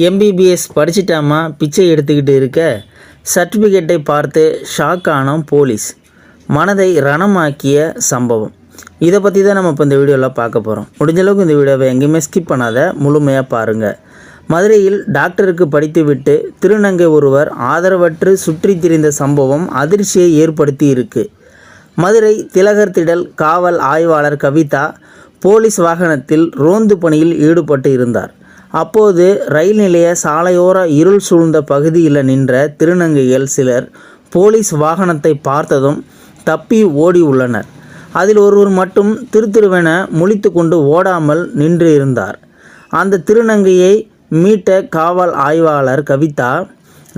MBBS படிச்சிட்டாமா பிச்சை எடுத்துக்கிட்டு இருக்க. சர்டிஃபிகேட்டை பார்த்து ஷாக் ஆனோம் போலீஸ். மனதை ரணமாக்கிய சம்பவம். இதை பற்றி தான் நம்ம இப்போ இந்த வீடியோவில் பார்க்க போகிறோம் முடிஞ்சளவுக்கு இந்த வீடியோவை எங்கேயுமே ஸ்கிப் பண்ணாத முழுமையாக பாருங்கள் மதுரையில் டாக்டருக்கு படித்துவிட்டு திருநங்கை ஒருவர் ஆதரவற்று சுற்றி திரிந்த சம்பவம் அதிர்ச்சியை ஏற்படுத்தி இருக்கு. மதுரை திலகர் திடல் காவல் ஆய்வாளர் கவிதா போலீஸ் வாகனத்தில் ரோந்து பணியில் ஈடுபட்டு இருந்தார். அப்போது ரயில் நிலைய சாலையோர இருள் சூழ்ந்த பகுதியில் நின்ற திருநங்கைகள் சிலர் போலீஸ் வாகனத்தை பார்த்ததும் தப்பி ஓடி உள்ளனர். அதில் ஒருவர் மட்டும் திருத்திருவென முழித்து கொண்டு ஓடாமல் நின்று இருந்தார். அந்த திருநங்கையை மீட்ட காவல் ஆய்வாளர் கவிதா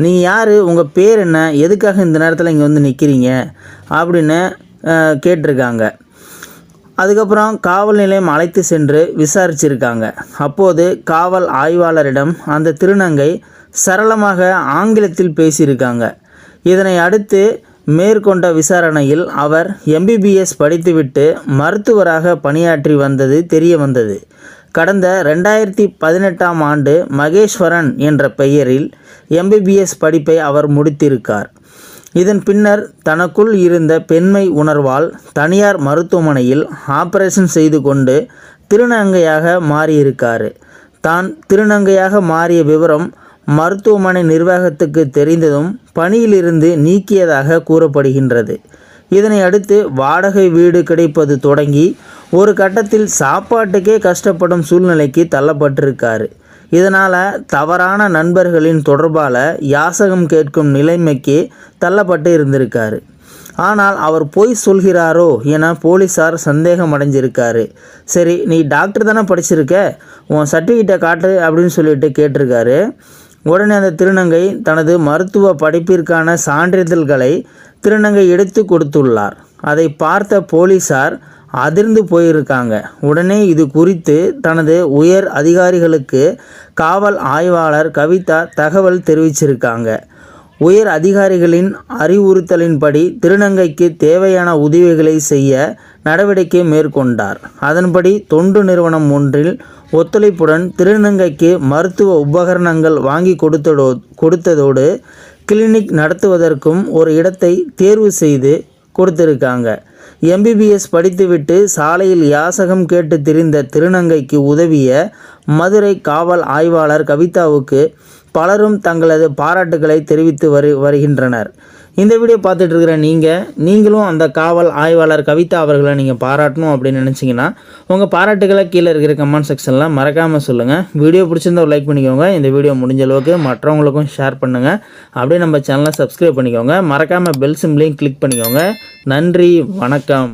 நீ யார்? உங்கள் பேர் என்ன? எதுக்காக இந்த நேரத்தில் இங்கே வந்து நிற்கிறீங்க அப்படின்னு கேட்டிருக்காங்க. அதுக்கப்புறம் காவல் நிலையம் அழைத்து சென்று விசாரிச்சிருக்காங்க. அப்போது காவல் ஆய்வாளரிடம் அந்த திருநங்கை சரளமாக ஆங்கிலத்தில் பேசியிருக்காங்க. இதனை அடுத்து மேற்கொண்ட விசாரணையில் அவர் எம்பிபிஎஸ் படித்துவிட்டு மருத்துவராக பணியாற்றி வந்தது தெரிய வந்தது கடந்த ரெண்டாயிரத்தி பதினெட்டாம் ஆண்டு மகேஸ்வரன் என்ற பெயரில் எம்பிபிஎஸ் படிப்பை அவர் முடித்திருக்கார். இதன் பின்னர் தனக்குள் இருந்த பெண்மை உணர்வால் தனியார் மருத்துவமனையில் ஆபரேஷன் செய்து கொண்டு திருநங்கையாக மாறியிருக்காரு. தான் திருநங்கையாக மாறிய விவரம் மருத்துவமனை நிர்வாகத்துக்கு தெரிந்ததும் பணியிலிருந்து நீக்கியதாக கூறப்படுகின்றது. இதனை அடுத்து வாடகை வீடு கிடைப்பது தொடங்கி ஒரு கட்டத்தில் சாப்பாட்டுக்கே கஷ்டப்படும் சூழ்நிலைக்கு தள்ளப்பட்டிருக்காரு. இதனால் தவறான நண்பர்களின் தொடர்பால் யாசகம் கேட்கும் நிலைமைக்கு தள்ளப்பட்டு இருந்திருக்காரு. ஆனால் அவர் பொய் சொல்கிறாரோ என போலீஸார் சந்தேகம் அடைஞ்சிருக்காரு சரி நீ டாக்டர் தானே படிச்சிருக்க? உன் சர்டிஃபிகேட்டை காட்டு அப்படின்னு சொல்லிட்டு கேட்டிருக்காரு. உடனே அந்த திருநங்கை தனது மருத்துவ படிப்பிற்கான சான்றிதழ்களை திருநங்கை எடுத்து கொடுத்துள்ளார். அதை பார்த்த போலீசார் அதிர்ந்து போயிருக்காங்க. உடனே இது குறித்து தனது உயர் அதிகாரிகளுக்கு காவல் ஆய்வாளர் கவிதா தகவல் தெரிவிச்சிருக்காங்க. உயர் அதிகாரிகளின் அறிவுறுத்தலின்படி திருநங்கைக்கு தேவையான உதவிகளை செய்ய நடவடிக்கை மேற்கொண்டார். அதன்படி தொண்டு நிறுவனம் ஒன்றில் ஒத்துழைப்புடன் திருநங்கைக்கு மருத்துவ உபகரணங்கள் வாங்கி கொடுத்ததோ கொடுத்ததோடு கிளினிக் நடத்துவதற்கும் ஒரு இடத்தை தேர்வு செய்து கொடுத்திருக்காங்க. எம்பிபிஎஸ் படித்துவிட்டு சாலையில் யாசகம் கேட்டு திரிந்த திருநங்கைக்கு உதவிய மதுரை காவல் ஆய்வாளர் கவிதாவுக்கு பலரும் தங்களது பாராட்டுகளை தெரிவித்து வரு வருகின்றனர். இந்த வீடியோ பார்த்துட்டு இருக்கிற நீங்கள் நீங்களும் அந்த காவல் ஆய்வாளர் கவிதா அவர்களை நீங்கள் பாராட்டணும் அப்படின்னு நினச்சிங்கன்னா உங்கள் பாராட்டுகளை கீழே இருக்கிற கமெண்ட் செக்ஷனில் மறக்காமல் சொல்லுங்கள் வீடியோ பிடிச்சிருந்தா லைக் பண்ணிக்கோங்க. இந்த வீடியோ முடிஞ்ச அளவுக்கு மற்றவங்களுக்கும் ஷேர் பண்ணுங்கள் அப்படியே நம்ம சேனலை சப்ஸ்கிரைப் பண்ணிக்கோங்க. மறக்காமல் பெல் சிம்லையும் கிளிக் பண்ணிக்கோங்க. நன்றி வணக்கம்.